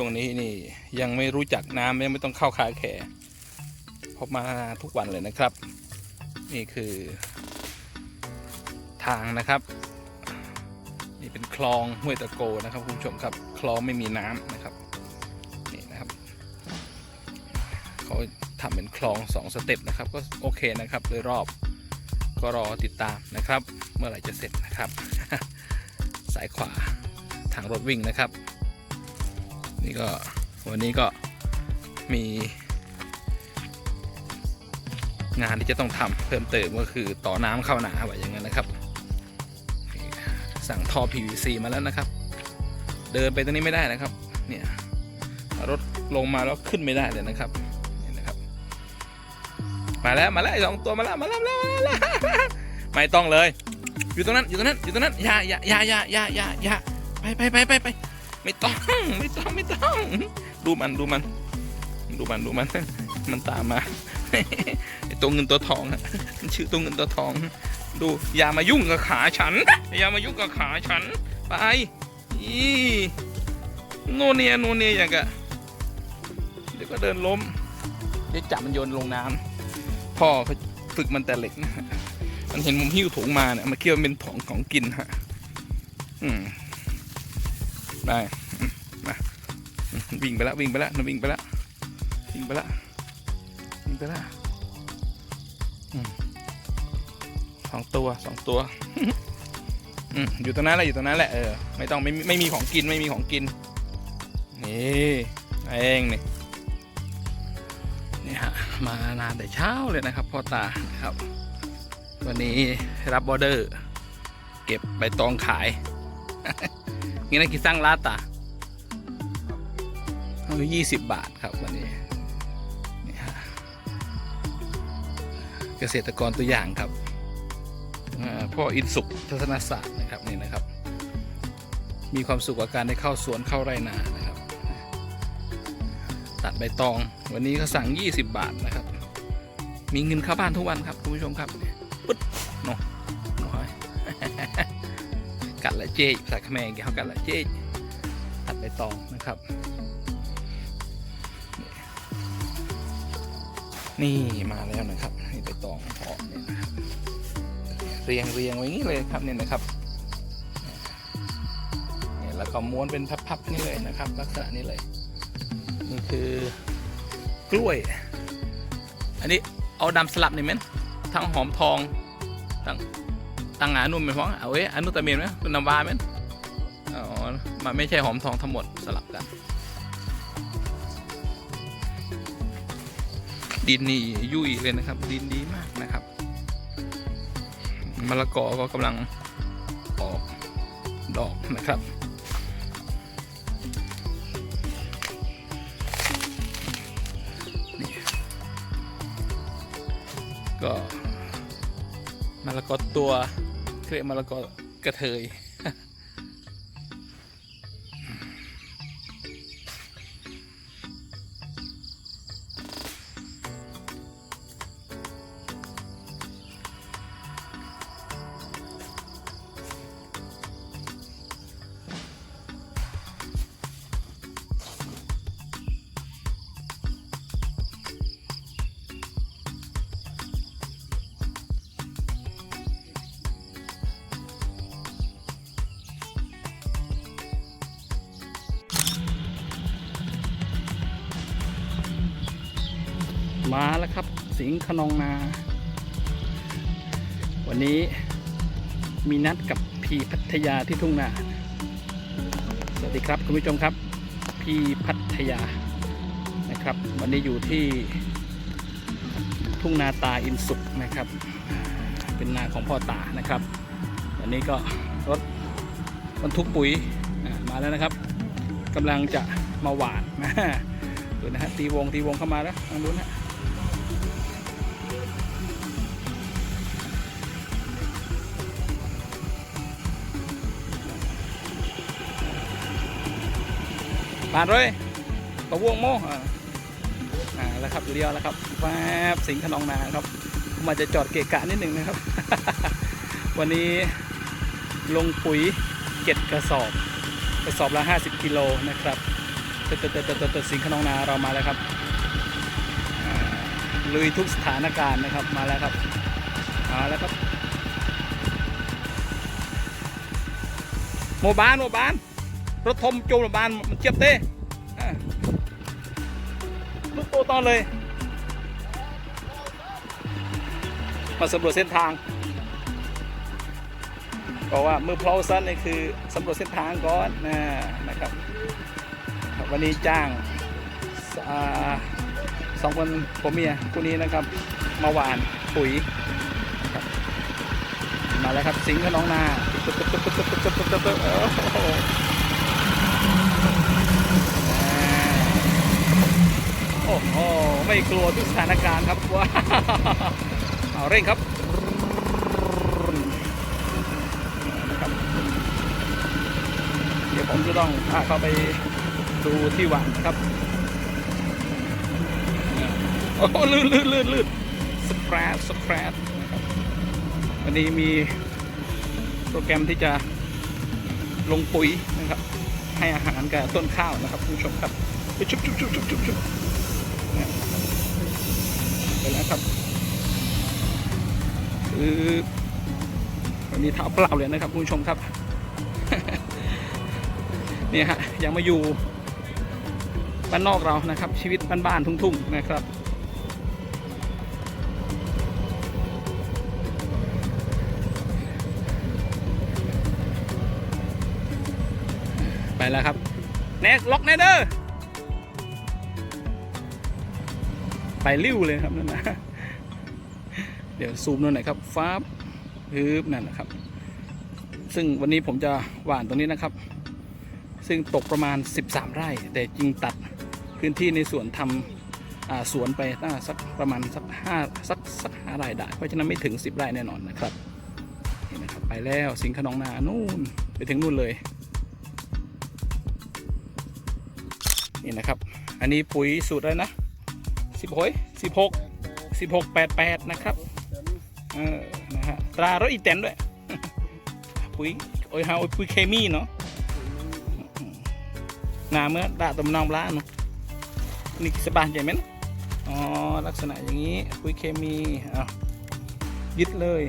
ช่วงนี้นี่ยังไม่รู้จักน้ำยังไม่ต้องเข้าคาแขพบมาทุกวันเลยนะครับ นี่คือทางนะครับ นี่เป็นคลองห้วยตะโกนะครับคุณผู้ชมครับคลองไม่มีน้ำนะครับนี่นะครับเขาทำเป็นคลองสองสเต็ปนะครับ ก็โอเคนะครับโดยรอบก็รอติดตามนะครับ เมื่อไหร่จะเสร็จนะครับ สายขวาทางรถวิ่งนะครับ นี่ก็วันนี้ก็มีงานที่จะต้องทำเพิ่มเติมก็คือต่อน้ำเข้านาไว้อย่างนั้นนะครับ สั่งท่อ PVC มาแล้วนะครับ เดินไปตรงนี้ไม่ได้นะครับ เนี่ยรถลงมาแล้วขึ้นไม่ได้เลยนะครับนี่นะครับ มาแล้วมาแล้วสองตัวมาแล้วมาแล้วมาแล้วมาแล้วไม่ต้องเลย อยู่ตรงนั้นอยู่ตรงนั้นอยู่ตรงนั้นอย่าอย่าอย่าอย่าอย่าอย่าอย่าไปไปไปไปไป ไม่ต้องไม่ต้องไม่ต้อง ดูมันดูมัน ดูมันดูมัน มันตามมาไอตัวเงินตัวทองอะมันชื่อตัวเงินตัวทอง ดูอย่ามายุ่งกับขาฉัน อย่ามายุ่งกับขาฉัน ไปอีโนเนียโนเนียอย่างกะเดี๋ยวก็เดินล้มเดี๋ยวจับมันโยนลงน้ำพ่อเขาฝึกมันแต่เล็กมันเห็นผมหิ้วถุงมาเนี่ยมันเคี่ยวเป็นของของกินฮะ อืม ได้อืมาวิ่งไปล้ววิ่งไปล้วมันวิ่งไปล้ววิ่งไปล้ววิ่งไปล้วอืมสองตัวสองตัวอยู่ตรงนั้นแหละอยู่ตรงนั้นแหละเออไม่ต้องไม่ไม่มีของกินไม่มีของกินนี่เองนี่นี่ฮะมานานแต่เช้าเลยนะครับพ่อตาครับ วันนี้รับบอเดอร์ เก็บใบตองขาย งี้นะกี่สร้างร้านตายี่สิบบาทครับวันนี้ เกษตรกรตัวอย่างครับพ่ออินสุขทัศนศาสตร์นะครับนี่นะครับ มีความสุขกับการได้เข้าสวนเข้าไร่นานะครับ ตัดใบตองวันนี้เขาสั่ง 20 บาทนะครับ มีเงินเข้าบ้านทุกวันครับคุณผู้ชมครับ เจ๊ใส่ขแมงเขากัดละเจตัดใบตองนะครับ นี่มาแล้วนะครับนี่ใบตองพาะเนี่ยนะครับเรียงเรียงไว้งนี้เลยครับเนี่ยนะครับเนี่ยแล้วก็ม้วนเป็นพับๆนี่เลยนะครับ ลักษณะนี้เลยนี่คือกล้วย อันนี้เอาดำสลับนี่มั้ยทั้งหอมทองทั้ง ตั้งงานุ่มเป็นฟ้องเอาเว้ยอนนู้นตะเมีนไหมน้ำวาไหมอ๋อมันไม่ใช่หอมทองทั้งหมดสลับกัน ดินนี่ยุ่ยเลยนะครับ ดินดีมากนะครับมะละกอก็กำลังออกดอกนะครับก็มะละกอตัว เรียกมะละกอกระเทย มาแล้วครับ สิงขนองนา วันนี้มีนัดกับพีพัทยาที่ทุ่งนา สวัสดีครับคุณผู้ชมครับ พีพัทยานะครับ วันนี้อยู่ที่ทุ่งนาตาอินสุขนะครับ เป็นนาของพ่อตานะครับ วันนี้ก็รถบรรทุกปุ๋ยมาแล้วนะครับกำลังจะมาหวานนะดูนะฮะตีวงตีวงเข้ามาแล้วทางนู้นนะ ผ่านเลยตะวงโมอ่าแล้วครับเดียวแล้วครับแวบสิงขนองนาครับมาจะจอดเกะกะนิดหนึ่งนะครับ วันนี้ลงปุ๋ยเก็ดกระสอบกระสอบละ 50 กิโลนะครับตึ๊ดตึ๊ดตึ๊ดตึ๊ดตึ๊ดสิงขนองนาเรามาแล้วครับลุยทุกสถานการณ์นะครับมาแล้วครับมาแล้วครับโมบานโมบาน รถทมโจมโมบานมันเจ็บเต้ลูกโตตอนเลย มาสำรวจเส้นทางบอกว่ามือเพลาซันนี่คือสำรวจเส้นทางก่อนนะนะครับ วันนี้จ้างอสองคนผมเมียคู่นี้นะครับ มาหวานปุ๋ยมาแล้วครับสิงห์กับน้องนา โอ้ไม่กลัวทุกสถานการณ์ครับว้าวเอาเร่งครับเดี๋ยวผมจะต้องพาเข้าไปดูที่หวานครับ โอ้ลื่นลื่นลื่นลื่นสครชสครัวันนี้มีโปรแกรมที่จะลงปุ๋ยนะครับ ให้อาหารกับต้นข้าวนะครับคุณผู้ชมครับไปชุบชุบชุบชุบชุบชุบ แล้วครับคือวันนี้เท้าเปล่าเลยนะครับคุณผู้ชมครับ เนี่ยฮะยังมาอยู่บ้านนอกเรานะครับ ชีวิตบ้านๆทุ่งๆนะครับไปแล้วครับ แนกล็อกแนเดอ ร์ไปริ้วเลยครับนั่นนะเดี๋ยวซูมหน่อยครับฟ้าบฮึบนั่นนะครับ ซึ่งวันนี้ผมจะหว่านตรงนี้นะครับ ซึ่งตกประมาณ 13 ไร่ แต่จริงตัดพื้นที่ในสวนทำสวนไปน่าสักประมาณสักห้าสักสักห้าไร่ได้ เพราะฉะนั้นไม่ถึง 10 ไร่แน่นอนนะครับนี่นะครับ ไปแล้วสิงขนองนานู่นไปถึงนู่นเลยนี่นะครับ อันนี้ปุ๋ยสูตรอะไรนะ สิบหกสิบหกสิบหกแปดแปดนะครับเออนะฮะตรารถอีแตนด้วย ปุ๋ยโอ้ยฮาโอ้ยปุ๋ยเคมีเนาะนาเมื่อดาตมนองปลาเนาะนี่สบายใจไหมนอ๋อลักษณะอย่างนี้ปุ๋ยเคมีอ้าวยึดเลย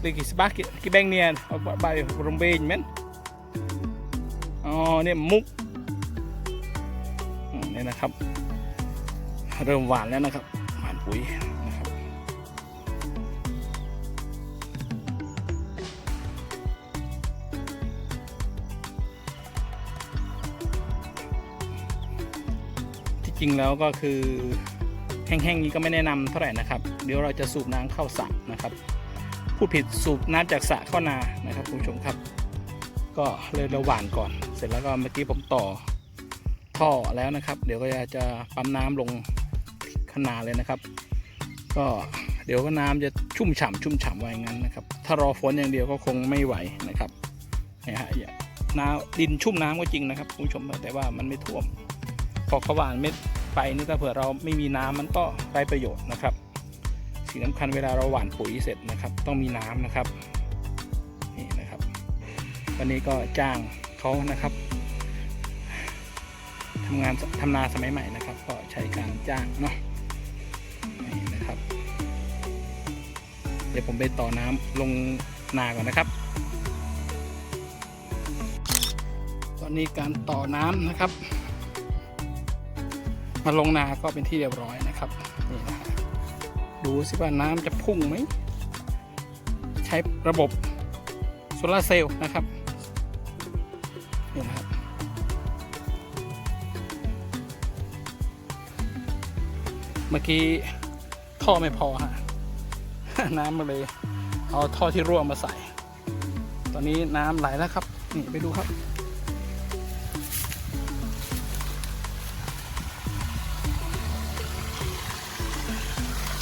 เลยกี่สบายกี่แบงเนียนเอาใบรมเบนไหมนอ๋อเนี่ยมุกอืมนี่นะครับ เริ่มหวานแล้วนะครับหวานปุ๋ยนะครับที่จริงแล้วก็คือแห้งๆนี้ก็ไม่แนะนำเท่าไหร่นะครับ เดี๋ยวเราจะสูบน้ำเข้าสระนะครับ พูดผิดสูบน้ำจากสระเข้านานะครับคุณผู้ชมครับ ก็เลยเราหวานก่อน เสร็จแล้วก็เมื่อกี้ผมต่อท่อแล้วนะครับ เดี๋ยวก็จะปั๊มน้ำลง ขนาเลยนะครับ ก็เดี๋ยวก็น้ำจะชุ่มฉ่ำชุ่มฉ่ำไว้งั้นนะครับ ถ้ารอฝนอย่างเดียวก็คงไม่ไหวนะครับนี่ฮะอย่าน้ำดินชุ่มน้ำก็จริงนะครับคุณผู้ชมแต่ว่ามันไม่ท่วม พอขวานเม็ดไปนี่ถ้าเผื่อเราไม่มีน้ำมันก็ไร้ประโยชน์นะครับ สิ่งสำคัญเวลาเราหว่านปุ๋ยเสร็จนะครับ ต้องมีน้ำนะครับนี่นะครับ วันนี้ก็จ้างเขานะครับทำงานทำนาสมัยใหม่นะครับ ก็ใช้การจ้างเนาะ เดี๋ยวผมไปต่อน้ำลงนาก่อนนะครับ ตอนนี้การต่อน้ำนะครับ มาลงนาก็เป็นที่เรียบร้อยนะครับนี่นะดูสิว่าน้ำจะพุ่งไหม ใช้ระบบโซลาเซลล์นะครับนี่นะครับเมื่อกี้ท่อไม่พอฮะ น้ำมาเลย เอาท่อที่รั่วมาใส่ ตอนนี้น้ำไหลแล้วครับ นี่ไปดูครับ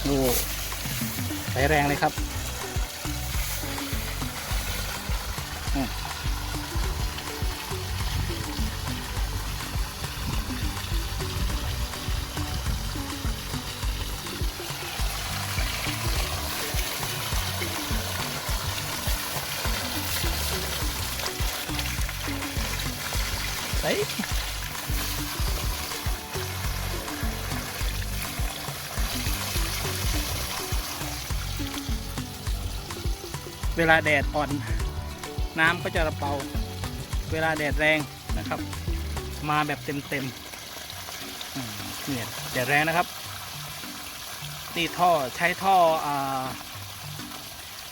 ดูไหลแรงเลยครับ ฮ้เวลาแดดอ่อน น้ำก็จะระเบาเวลาแดดแรงนะครับ มาแบบเต็มเต็มเนี่ยแดดแรงนะครับนี่ท่อใช้ท่ออ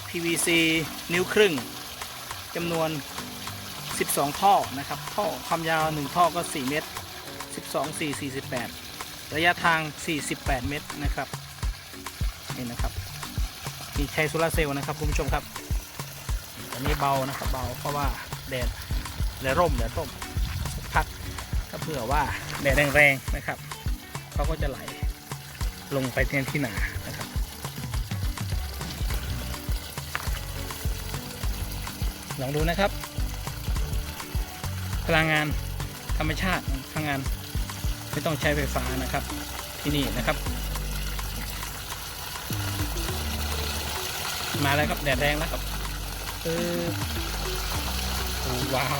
PVC นิ้วครึ่งจำนวน 12 ท่อนะครับ ท่อความยาว 1 ท่อก็ 4 เมตร 12 4 48 ระยะทาง 48 เมตรนะครับนี่นะครับนี่ใช้โซลาเซลล์นะครับคุณผู้ชมครับอันนี้เบานะครับเบาเพราะว่าแดดแดดร่มแดดร่มสักพักถ้าเผื่อว่าแดดแรงๆนะครับเขาก็จะไหลลงไปเที่ที่หนานะครับลองดูนะครับ พลังงานธรรมชาติพลังงานไม่ต้องใช้ไฟฟ้านะครับที่นี่นะครับ มาแล้วครับแดดแรงแล้วครับเออโอ้ว้าว